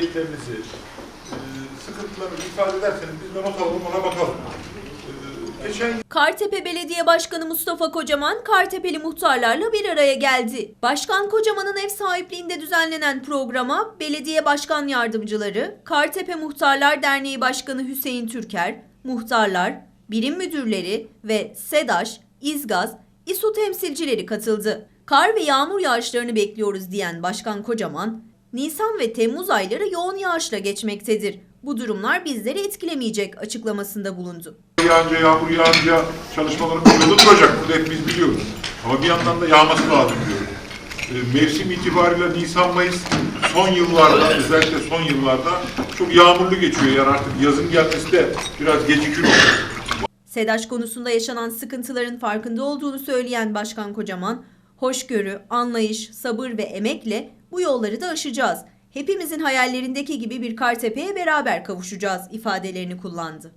Niyetlerinizi, e, ifade ederseniz biz de not alalım ona bakalım. E, Kartepe Belediye Başkanı Mustafa Kocaman, Kartepeli muhtarlarla bir araya geldi. Başkan Kocaman'ın ev sahipliğinde düzenlenen programa belediye başkan yardımcıları, Kartepe Muhtarlar Derneği Başkanı Hüseyin Türker, muhtarlar, birim müdürleri ve SEDAŞ, İzgaz, İSU temsilcileri katıldı. Kar ve yağmur yağışlarını bekliyoruz diyen Başkan Kocaman, Nisan ve Temmuz ayları yoğun yağışla geçmektedir. Bu durumlar bizleri etkilemeyecek açıklamasında bulundu. yağınca, yağmur yağınca çalışmalarımız yolda duracak. Bunu hepimiz biliyoruz. Ama bir yandan da yağması lazım diyoruz. E, mevsim itibariyle Nisan-Mayıs son yıllarda, özellikle son yıllarda çok yağmurlu geçiyor. Yani artık yazın gelmesi de biraz gecikir oluyor. SEDAŞ konusunda yaşanan sıkıntıların farkında olduğunu söyleyen Başkan Kocaman, hoşgörü, anlayış, sabır ve emekle bu yolları da aşacağız. Hepimizin hayallerindeki gibi bir Kartepe'ye beraber kavuşacağız ifadelerini kullandı.